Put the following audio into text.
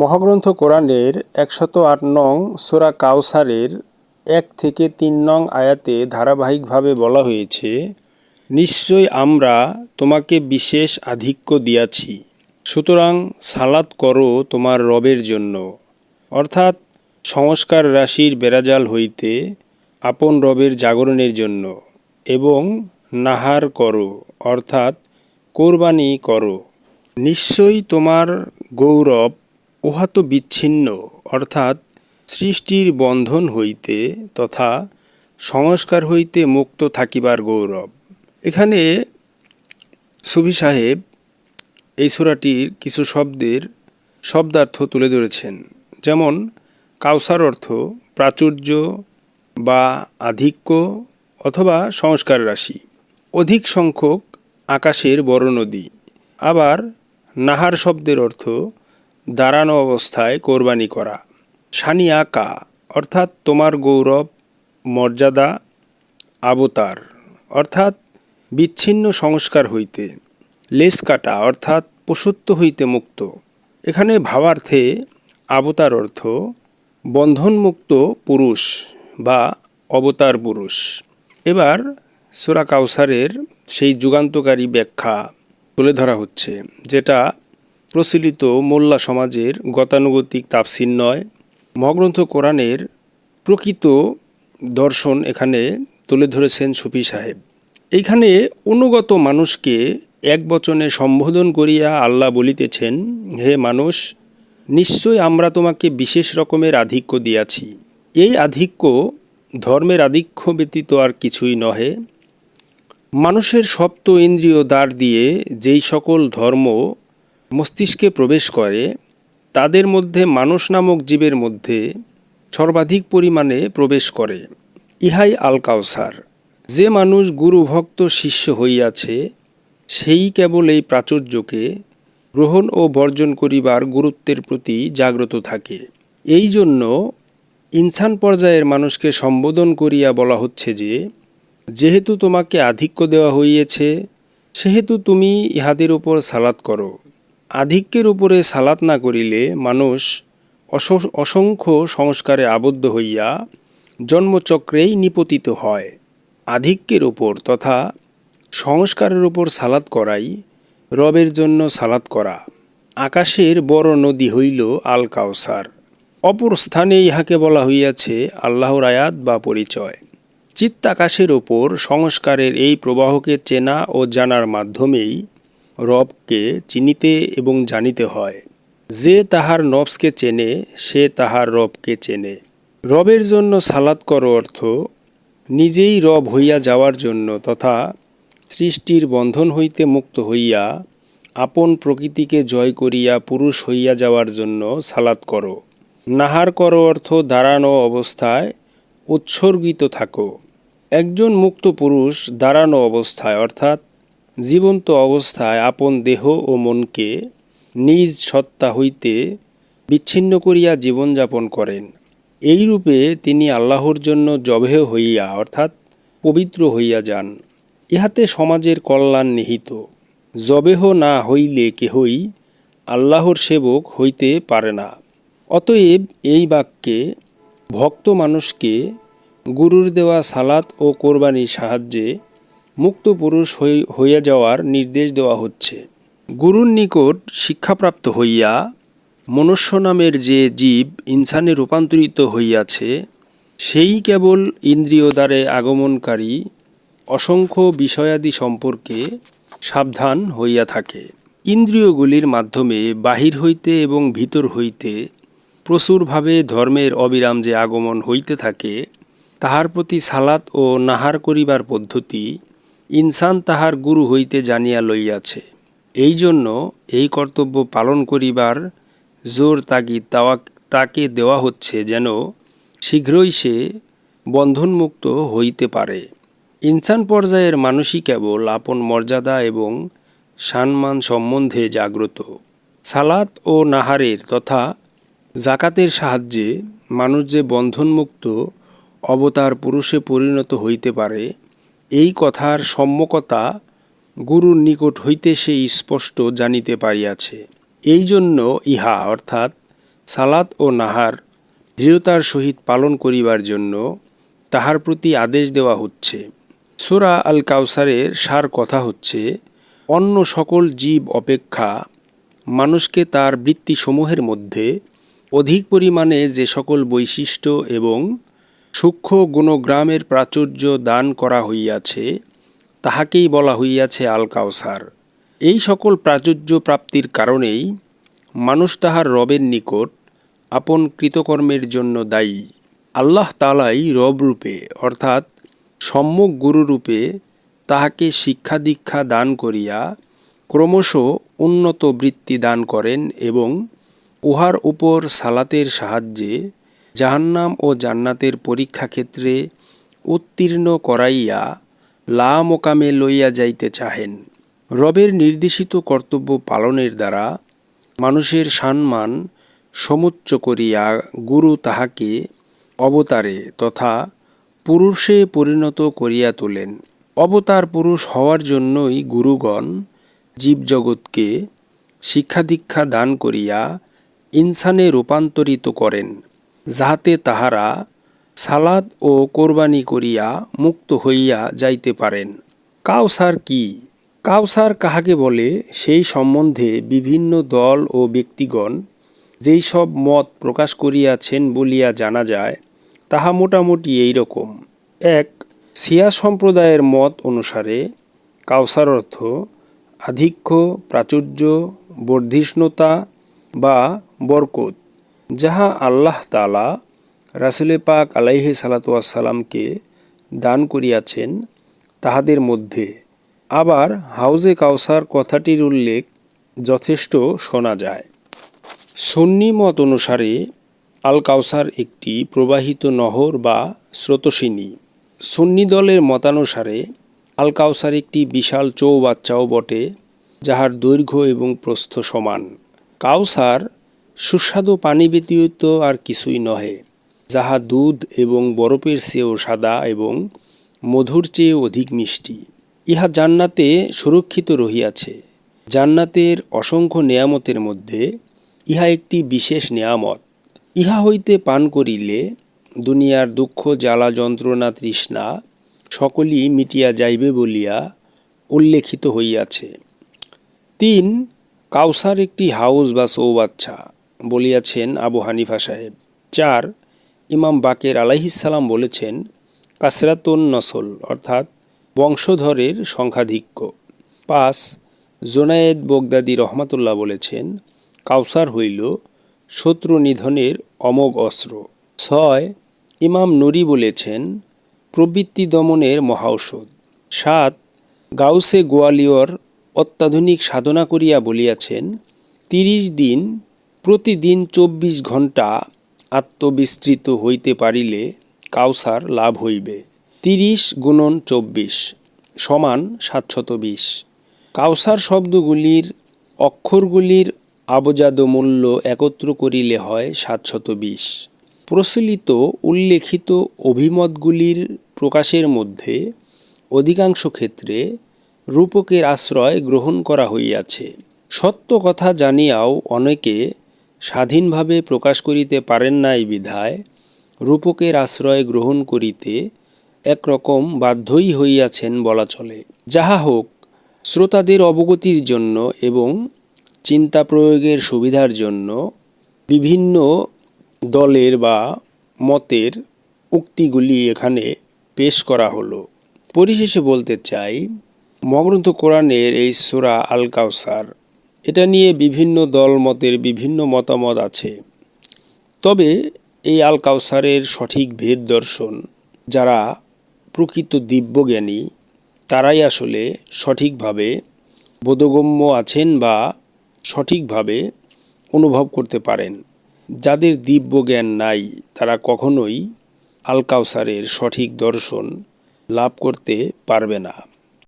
মহাগ্রন্থ কোরআনের একশত আট নং সোরা কাউসারের এক থেকে তিন নং আয়াতে ধারাবাহিকভাবে বলা হয়েছে, নিশ্চয় আমরা তোমাকে বিশেষ আধিক্য দিয়াছি। সুতরাং সালাত করো তোমার রবের জন্য। অর্থাৎ সংস্কার রাশির বেড়াজাল হইতে আপন রবের জাগরণের জন্য এবং নাহার করো, অর্থাৎ কোরবানি করো। নিশ্চয়ই তোমার গৌরব উহা তো বিচ্ছিন্ন, অর্থাৎ সৃষ্টির বন্ধন হইতে তথা সংস্কার হইতে মুক্ত থাকিবার গৌরব। এখানে সুবি সাহেব এই সূরাটির কিছু শব্দের শব্দার্থ তুলে ধরেছেন। যেমন, কাউসার অর্থ প্রাচুর্য বা আধিক্য অথবা সংস্কার রাশি। অধিক সংখ্যক আকাশের বড় নদী আবার নাহার শব্দের অর্থ দাঁড়ানো অবস্থায় কোরবানি করা। সানি আকা অর্থাৎ তোমার গৌরব, মর্যাদা আবতার অর্থাৎ বিচ্ছিন্ন সংস্কার হইতে, লেস কাটা, অর্থাৎ পশুত্ব হইতে মুক্ত। এখানে ভাবার্থে আবতার অর্থ বন্ধনমুক্ত পুরুষ বা অবতার পুরুষ। এবার সুরা কাউসারের সেই যুগান্তকারী ব্যাখ্যা তুলে ধরা হচ্ছে, যেটা প্রচলিত মোল্লা সমাজের গতানুগতিক তাফসির নয়, মহাগ্রন্থ কোরআনের প্রকৃত দর্শন এখানে তুলে ধরেছেন সুফি সাহেব। এইখানে অনুগত মানুষকে এক বচনে সম্বোধন করিয়া আল্লাহ বলিতেছেন, হে মানুষ, নিশ্চয় আমরা তোমাকে বিশেষ রকমের আধিক্য দিয়াছি। এই আধিক্য ধর্মের আধিক্য ব্যতীত আর কিছুই নহে। মানুষের সপ্ত ইন্দ্রিয় দ্বার দিয়ে যেই সকল ধর্ম মস্তিষ্কে প্রবেশ করে, তাদের মধ্যে মানুষ নামক জীবের মধ্যে সর্বাধিক পরিমাণে প্রবেশ করে। ইহাই আল কাউসার যে মানুষ গুরুভক্ত শিষ্য হইয়াছে, সেই কেবল এই প্রাচুর্যকে গ্রহণ ও বর্জন করিবার গুরুত্বের প্রতি জাগ্রত থাকে। এই জন্য ইনসান পর্যায়ের মানুষকে সম্বোধন করিয়া বলা হচ্ছে যে, যেহেতু তোমাকে আধিক্য দেওয়া হইয়াছে, সেহেতু তুমি ইহাদের উপর সালাত করো। আধিক্যের উপরে সালাত না করিলে মানুষ অস- অসংখ্য সংস্কারে আবদ্ধ হইয়া জন্মচক্রেই নিপতিত হয়। আধিক্যের উপর তথা সংস্কারের উপর সালাত করাই রবের জন্য সালাত করা। আকাশের বড় নদী হইল আল কাউসার অপর স্থানে ইহাকে বলা হইয়াছে আল্লাহর আয়াত বা পরিচয়। চিত্তাকাশের ওপর সংস্কারের এই প্রবাহকে চেনা ও জানার মাধ্যমেই রবকে চিনিতে এবং জানিতে হয়। যে তাহার নবসকে চেনে, সে তাহার রবকে চেনে। রবের জন্য সালাত কর অর্থ, নিজেই রব হইয়া যাওয়ার জন্য তথা সৃষ্টির বন্ধন হইতে মুক্ত হইয়া আপন প্রকৃতিকে জয় করিয়া পুরুষ হইয়া যাওয়ার জন্য সালাত করো। নাহার করো অর্থ, দাঁড়ানো অবস্থায় উৎসর্গিত থাকো। একজন মুক্ত পুরুষ দাঁড়ানো অবস্থায়, অর্থাৎ জীবন্ত অবস্থায় আপন দেহ ও মনকে নিজ সত্তা হইতে বিচ্ছিন্ন করিয়া জীবনযাপন করেন। এইরূপে তিনি আল্লাহর জন্য জবেহ হইয়া, অর্থাৎ পবিত্র হইয়া যান। ইহাতে সমাজের কল্যাণ নিহিত। জবেহ না হইলে কেহই আল্লাহর সেবক হইতে পারে না। অতএব এই বাক্যে ভক্ত মানুষকে গুরুর দেওয়া সালাত ও কোরবানির সাহায্যে মুক্ত পুরুষ হই- হইয়া যাওয়ার নির্দেশ দেওয়া হচ্ছে। গুরুর নিকট শিক্ষাপ্রাপ্ত হইয়া মনুষ্য নামের যে জীব ইনসানে রূপান্তরিত হইয়াছে, সেই কেবল ইন্দ্রিয় দ্বারে আগমনকারী অসংখ্য বিষয়াদি সম্পর্কে সাবধান হইয়া থাকে। ইন্দ্রিয়গুলির মাধ্যমে বাহির হইতে এবং ভিতর হইতে প্রচুরভাবে ধর্মের অবিরাম যে আগমন হইতে থাকে, তাহার প্রতি সালাত ও নাহার করিবার পদ্ধতি ইনসান তাহার গুরু হইতে জানিয়া লইয়াছে। এই জন্য এই কর্তব্য পালন করিবার জোর তাগিদ তাওয়া তাকে দেওয়া হচ্ছে যেন শীঘ্রই সে বন্ধনমুক্ত হইতে পারে। ইনসান পর্যায়ের মানুষই কেবল আপন মর্যাদা এবং সম্মান সম্বন্ধে জাগ্রত। সালাত ও নাহারের তথা জাকাতের সাহায্যে মানুষ যে বন্ধনমুক্ত অবতার পুরুষে পরিণত হইতে পারে এই কথার সম্যকতা গুরুর নিকট হইতে সে স্পষ্ট জানিতে পারিয়াছে। এই জন্য ইহা, অর্থাৎ সালাত ও নাহার দৃঢ়তার সহিত পালন করিবার জন্য তাহার প্রতি আদেশ দেওয়া হচ্ছে। সোরা আল কাউসারের সার কথা হচ্ছে, অন্য সকল জীব অপেক্ষা মানুষকে তার বৃত্তিসমূহের মধ্যে অধিক পরিমাণে যে সকল বৈশিষ্ট্য এবং সূক্ষ্ম গুণগ্রামের প্রাচুর্য দান করা হইয়াছে, তাহাকেই বলা হইয়াছে আল কাউসার এই সকল প্রাচুর্য প্রাপ্তির কারণেই মানুষ তাহার রবের নিকট আপন কৃতকর্মের জন্য দায়ী। আল্লাহ তালাই রবরূপে অর্থাৎ সম্মুখ গুরুরূপে তাহাকে শিক্ষা দীক্ষা দান করিয়া ক্রমশ উন্নত বৃত্তি দান করেন এবং উহার উপর সালাতের সাহায্যে জাহান্নাম ও জান্নাতের পরীক্ষা ক্ষেত্রে উত্তীর্ণ করাইয়া লা মোকামে লইয়া যাইতে চাহেন। রবের নির্দেশিত কর্তব্য পালনের দ্বারা মানুষের সম্মান সমুচ্চ করিয়া গুরু তাহাকে অবতারে তথা পুরুষে পরিণত করিয়া তোলেন। অবতার পুরুষ হওয়ার জন্যই গুরুগণ জীবজগৎকে শিক্ষা দীক্ষা দান করিয়া ইনসানে রূপান্তরিত করেন। যাহাতে তাহারা সালাদ ও কোরবানি করিয়া মুক্ত হইয়া যাইতে পারেন। কাউসার কি? কাউসার কাহাকে বলে? সেই সম্বন্ধে বিভিন্ন দল ও ব্যক্তিগণ যেই সব মত প্রকাশ করিয়াছেন বলিয়া জানা যায়, তাহা মোটামুটি এই রকম এক, সিয়া সম্প্রদায়ের মত অনুসারে কাউসার অর্থ আধিক্য, প্রাচুর্য, বর্ধিষ্ণুতা বা বরকত। যাহা আল্লাহ তালা রাসুলে পাক আলাইহে সালাতামকে দান করিয়াছেন, তাহাদের মধ্যে আবার হাউজে কাউসার কথাটির উল্লেখ যথেষ্ট শোনা যায়। সন্নি মত অনুসারে আল কাউসার একটি প্রবাহিত নহর বা স্রোতসিনী। সন্নি দলের মতানুসারে আল কাউসার একটি বিশাল চৌবাচ্চাও বটে, যাহার দৈর্ঘ্য এবং প্রস্থ সমান। কাউসার সুস্বাদু পানি ব্যতীত আর কিছুই নহে, যাহা দুধ এবং বরফের চেয়েও সাদা এবং মধুর চেয়ে অধিক মিষ্টি। ইহা জান্নাতে সুরক্ষিত রহিয়াছে। জান্নাতের অসংখ্য নেয়ামতের মধ্যে ইহা একটি বিশেষ নেয়ামত। ইহা হইতে পান করিলে দুনিয়ার দুঃখ, জ্বালা, যন্ত্রণা, তৃষ্ণা সকলই মিটিয়া যাইবে বলিয়া উল্লেখিত হইয়াছে। তিন, কাউসার একটি হাউস বা সৌবাচ্চা বলিয়াছেন আবু হানিফা সাহেব চার ইমাম বাকের আলাইহিসাল্লাম বলেছেন, কাসরাতুন নসল, অর্থাৎ বংশধরের সংখ্যাধিক্য। পাঁচ, জোনায়েদ বগদাদি রহমাতুল্লাহ বলেছেন, কাউসার হইল শত্রু নিধনের অমোঘ অস্ত্র। ছয়, ইমাম নুরি বলেছেন, প্রবৃত্তি দমনের মহাঔষধ। সাত, গাউসে গোয়ালিয়র অত্যাধুনিক সাধনা করিয়া বলিয়াছেন, তিরিশ দিন প্রতিদিন চব্বিশ ঘণ্টা আত্মবিস্তৃত হইতে পারিলে কাউসার লাভ হইবে। তিরিশ গুণন চব্বিশ সমান সাতশত বিশ কাউসার শব্দগুলির অক্ষরগুলির আবজাদ মূল্য একত্র করিলে হয় সাতশত বিশ প্রচলিত উল্লেখিত অভিমতগুলির প্রকাশের মধ্যে অধিকাংশ ক্ষেত্রে রূপকের আশ্রয় গ্রহণ করা হইয়াছে। সত্য কথা জানিয়াও অনেকে স্বাধীনভাবে প্রকাশ করিতে পারেন নাই বিধায়, রূপকের আশ্রয় গ্রহণ করিতে একরকম বাধ্যই হইয়াছেন বলা চলে। যাহা হোক, শ্রোতাদের অবগতির জন্য এবং চিন্তা প্রয়োগের সুবিধার জন্য বিভিন্ন দলের বা মতের উক্তিগুলি এখানে পেশ করা হলো। পরিশেষে বলতে চাই মগ্রন্থ কোরআনের এই সোরা আল কাউসার এটা নিয়ে বিভিন্ন দল, মতের বিভিন্ন মতামত আছে। তবে এই আল কাউসারের সঠিক ভেদ দর্শন, যারা প্রকৃত দিব্যজ্ঞানী, তারাই আসলে সঠিকভাবে বোধগম্য আছেন বা সঠিকভাবে অনুভব করতে পারেন। যাদের দিব্য জ্ঞান নাই, তারা কখনোই আল কাউসারের সঠিক দর্শন লাভ করতে পারবে না।